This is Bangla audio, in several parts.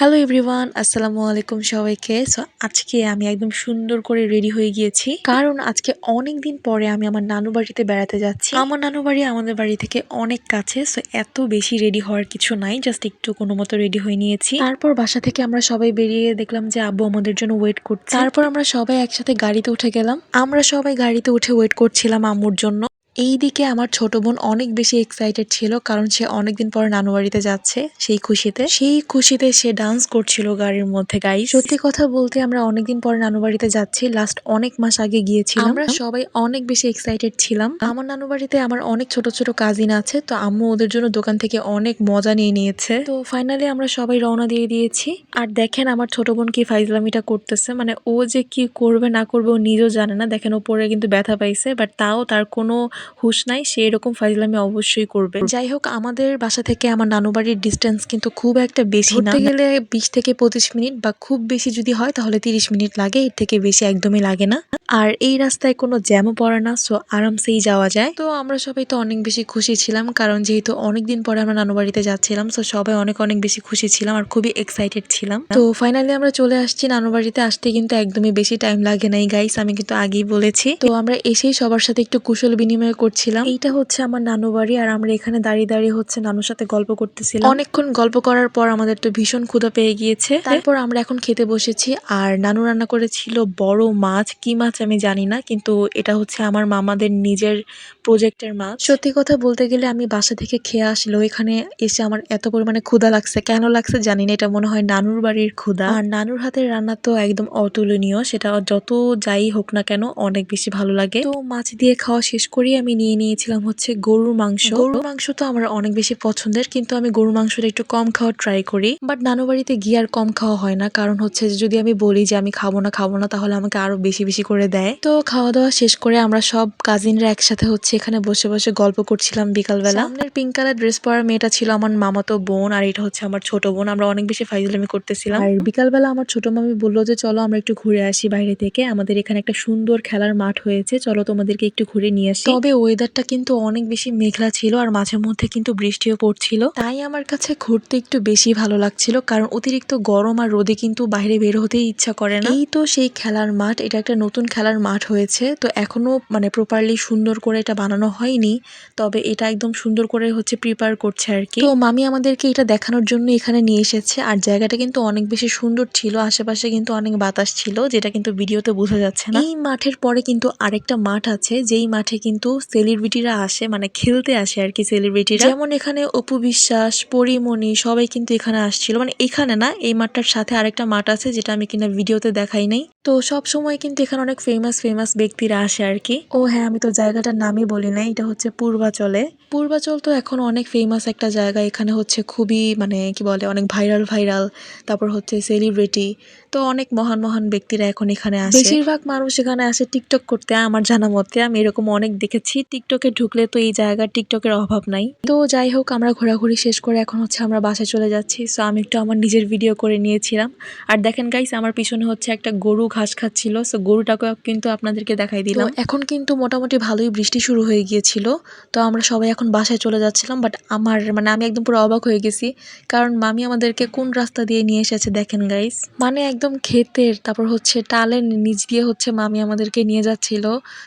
হ্যালো এভরিওয়ান আসসালামু আলাইকুম সবাইকে। সো আজকে আমি একদম সুন্দর করে রেডি হয়ে গিয়েছি। কারণ আজকে অনেক দিন পরে আমি আমার নানু বাড়িতে বেড়াতে যাচ্ছি। আমার নানু বাড়ি আমাদের বাড়ি থেকে অনেক কাছে সো এত বেশি রেডি হওয়ার কিছু নাই। জাস্ট একটু কোনো মতো রেডি হয়ে নিয়েছি। তারপর বাসা থেকে আমরা সবাই বেরিয়ে দেখলাম যে আব্বু আমাদের জন্য ওয়েট করছে। তারপর আমরা সবাই একসাথে গাড়িতে উঠে গেলাম। আমরা সবাই গাড়িতে উঠে ওয়েট করছিলাম আম্মুর জন্য। এইদিকে আমার ছোট বোন অনেক বেশি এক্সাইটেড ছিল কারণ সে অনেকদিন পর নানু বাড়িতে যাচ্ছে সেই খুশিতে। সেই খুশিতে সে ডান্স করছিল গাড়ির মধ্যে গাই সত্যি কথা বলতে আমরা অনেকদিন পর নানুবাড়িতে যাচ্ছি লাস্ট অনেক মাস আগে গিয়েছিলাম। আমরা সবাই অনেক বেশি এক্সাইটেড ছিলাম। আমার নানু বাড়িতে আমার অনেক ছোট ছোট কাজিন আছে তো আম্মু ওদের জন্য দোকান থেকে অনেক মজা নিয়ে নিয়েছে। তো ফাইনালি আমরা সবাই রওনা দিয়ে দিয়েছি। আর দেখেন আমার ছোট বোন কি ফাইজলামিটা করতেছে মানে ও যে কি করবে না করবে ও নিজেও জানে না। দেখেন ও পরে কিন্তু ব্যথা পাইছে বাট তাও তার কোনো হুশ নাই সে এরকম ফাইজলামি অবশ্যই করবে যাই হোক আমাদের বাসা থেকে আমার নানু বাড়ির ডিস্টেন্স কিন্তু খুব একটা বেশি না। গেলে বিশ থেকে পঁচিশ মিনিট বা খুব বেশি যদি হয় তাহলে তিরিশ মিনিট লাগে এর থেকে বেশি একদমই লাগে না। আর এই রাস্তায় কোনো জ্যামও পড়ে না সো আরামসেই যাওয়া যায়। তো আমরা সবাই তো অনেক বেশি খুশি ছিলাম কারণ যেহেতু অনেকদিন পরে আমরা নানু বাড়িতে যাচ্ছিলাম সো সবাই অনেক অনেক বেশি খুশি ছিলাম আর খুবই এক্সাইটেড ছিলাম। তো ফাইনালি আমরা চলে আসছি নানু বাড়িতে আসতে কিন্তু একদমই বেশি টাইম লাগে নাই গাইস আমি কিন্তু আগেই বলেছি। তো আমরা এসেই সবার সাথে একটু কুশল বিনিময় করছিলাম। এইটা হচ্ছে আমার নানু বাড়ি আর আমরা এখানে দাঁড়িয়ে দাঁড়িয়ে হচ্ছে নানুর সাথে গল্প করতেছিলাম। অনেকক্ষণ গল্প করার পর আমাদের তো ভীষণ ক্ষুধা পেয়ে গিয়েছে। তারপর আমরা এখন খেতে বসেছি আর নানু রান্না করেছিল বড় মাছ। কি মাছ আমি জানি না কিন্তু এটা হচ্ছে আমার মামাদের নিজের প্রজেক্টের মাছ। সত্যি কথা বলতে গেলে আমি বাসা থেকে খেয়ে আসলো এখানে এসে আমার এত পরিমাণে ক্ষুধা লাগছে। কেন লাগছে জানি না এটা মনে হয় নানুর বাড়ির ক্ষুধা। আর নানুর হাতের রান্না তো একদম অতুলনীয় সেটা যত যাই হোক না কেন অনেক বেশি ভালো লাগে। তো মাছ দিয়ে খাওয়া শেষ করেই আমি নিয়ে নিয়েছিলাম হচ্ছে গরুর মাংস। গরুর মাংস তো আমার অনেক বেশি পছন্দের কিন্তু আমি গরুর মাংসটা একটু কম খাওয়ার ট্রাই করি। বাট নানু বাড়িতে গিয়ে আর কম খাওয়া হয় না কারণ হচ্ছে যদি আমি বলি যে আমি খাব না খাব না তাহলে আমাকে আরও বেশি বেশি করে দেয়। তো খাওয়া দাওয়া শেষ করে আমরা সব কাজিনরা একসাথে হচ্ছে এখানে বসে বসে গল্প করছিলাম বিকালবেলা। সামনের পিঙ্ক কালার ড্রেস পরা মেয়েটা ছিল আমার মামাতো বোন আর এটা হচ্ছে আমার ছোট বোন। আমরা অনেক বেশি ফাইজলামি করতেছিলাম। আর বিকালবেলা আমার ছোট মামি বলল যে চলো আমরা একটু ঘুরে আসি বাইরে থেকে। আমাদের এখানে একটা সুন্দর খেলার মাঠ হয়েছে। চলো তোমাদেরকে একটু ঘুরে নিয়ে আসি। তবে ওয়েদারটা কিন্তু অনেক বেশি মেঘলা ছিল আর মাঝে মধ্যে কিন্তু বৃষ্টিও পড়ছিল। তাই আমার কাছে ঘুরতে একটু বেশি ভালো লাগছিল কারণ অতিরিক্ত গরম আর রোদে কিন্তু বাইরে বের হতেই ইচ্ছা করে না। এই তো সেই খেলার মাঠ, এটা একটা নতুন খেলার মাঠ হয়েছে। তো এখনও মানে প্রপারলি সুন্দর করে এটা বানানো হয়নি, তবে এটা একদম সুন্দর করে হচ্ছে প্রিপেয়ার করছে আর কি। তো মামি আমাদেরকে এটা দেখানোর জন্য এখানে নিয়ে এসেছে আর জায়গাটা কিন্তু অনেক বেশি সুন্দর ছিল, আশেপাশে কিন্তু অনেক বাতাস ছিল, যেটা কিন্তু ভিডিওতে বোঝা যাচ্ছে না। এই মাঠের পরে কিন্তু আরেকটা মাঠ আছে, যেই মাঠে কিন্তু সেলিব্রিটিরা আসে মানে খেলতে আসে আর কি সেলিব্রিটিরা যেমন এখানে অপু বিশ্বাস পরিমণি সবাই কিন্তু এখানে আসছিল। মানে এখানে না এই মাঠটার সাথে আরেকটা মাঠ আছে যেটা আমি কিনা ভিডিওতে দেখাই নাই। তো সব সময় কিন্তু এখানে অনেক ফেমাস ফেমাস ব্যক্তিরা আসে আর কি। ও হ্যাঁ আমি তো জায়গাটার নামই বলি না এটা হচ্ছে পূর্বাচলে। পূর্বাচল তো এখন অনেক ফেমাস একটা জায়গা এখানে হচ্ছে খুবই মানে কি বলে অনেক ভাইরাল ভাইরাল তারপর হচ্ছে সেলিব্রিটি তো অনেক মহান মহান ব্যক্তিরা এখন এখানে আসে। বেশিরভাগ মানুষ এখানে আসে টিকটক করতে আমার জানা মতে আমি এরকম অনেক দেখেছি। টিকটকে ঢুকলে তো এই জায়গার টিকটকের অভাব নাই। তো যাই হোক, আমরা ঘোরাঘুরি শেষ করে এখন হচ্ছে আমরা বাসায় চলে যাচ্ছি। সো আমি একটু আমার নিজের ভিডিও করে নিয়েছিলাম। আর দেখেন গাইস আমার পিছনে হচ্ছে একটা গরু ঘাস খাচ্ছিল। সো গরুটাকে কিন্তু আপনাদেরকে দেখাই দিলাম। এখন কিন্তু মোটামুটি ভালোই বৃষ্টি শুরু হয়ে গিয়েছিল। তো আমরা সবাই এখন বাসায় চলে যাচ্ছিলাম। বাট আমার মানে আমি একদম পুরো অবাক হয়ে গেছি। কারণ মামি আমাদেরকে কোন রাস্তা দিয়ে নিয়ে এসেছে দেখেন গাইস মানে একদম ক্ষেতের, তারপর হচ্ছে টালের নিচ দিয়ে হচ্ছে মামি আমাদেরকে নিয়ে যাচ্ছিল।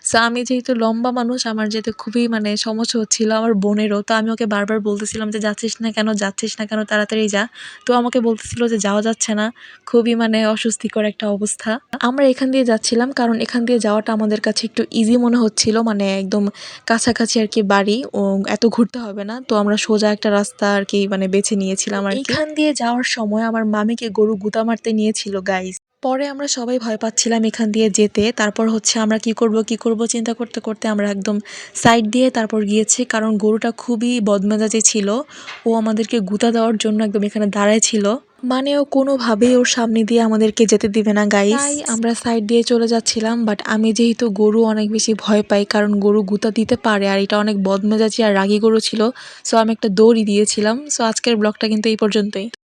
সো আমি যেহেতু লম্বা মানুষ আমার যেতে খুবই মানে সমস্যা হচ্ছিল আমার বোনেরও। তো আমি ওকে বারবার বলতেছিলাম যে, যাচ্ছিস না কেন? যাচ্ছিস না কেন? তাড়াতাড়ি যা। তো আমাকে বলতেছিল যে, যাওয়া যাচ্ছে না। খুবই মানে অস্বস্তিকর একটা অবস্থা। আমরা এখান দিয়ে যাচ্ছিলাম কারণ এখান দিয়ে যাওয়াটা আমাদের কাছে একটু ইজি মনে হচ্ছিল মানে একদম কাছাকাছি আর কি বাড়ি। ও, এত ঘুরতে হবে না। তো আমরা সোজা একটা রাস্তা আর কি মানে বেছে নিয়েছিলাম আর এখান দিয়ে যাওয়ার সময় আমার মামিকে গরু গুতা মারতে নিয়েছিল গাইস পরে আমরা সবাই ভয় পাচ্ছিলাম এখান দিয়ে যেতে। তারপর হচ্ছে আমরা কি করব কি করব চিন্তা করতে করতে আমরা একদম সাইড দিয়ে তারপর গিয়েছি কারণ গরুটা খুবই বদমেজাজে ছিল। ও আমাদেরকে গুতা দেওয়ার জন্য একদম এখানে দাঁড়ায় ছিল। মানে ও কোনোভাবেই ওর সামনে দিয়ে আমাদেরকে যেতে দিবে না গাইস তাই আমরা সাইড দিয়ে চলে যাচ্ছিলাম বাট আমি যেহেতু গরু অনেক বেশি ভয় পাই কারণ গরু গুতা দিতে পারে আর এটা অনেক বদমেজাজি আর রাগী গরু ছিল সো আমি একটা দৌড়ই দিয়েছিলাম। সো আজকের ব্লগটা কিন্তু এই পর্যন্তই।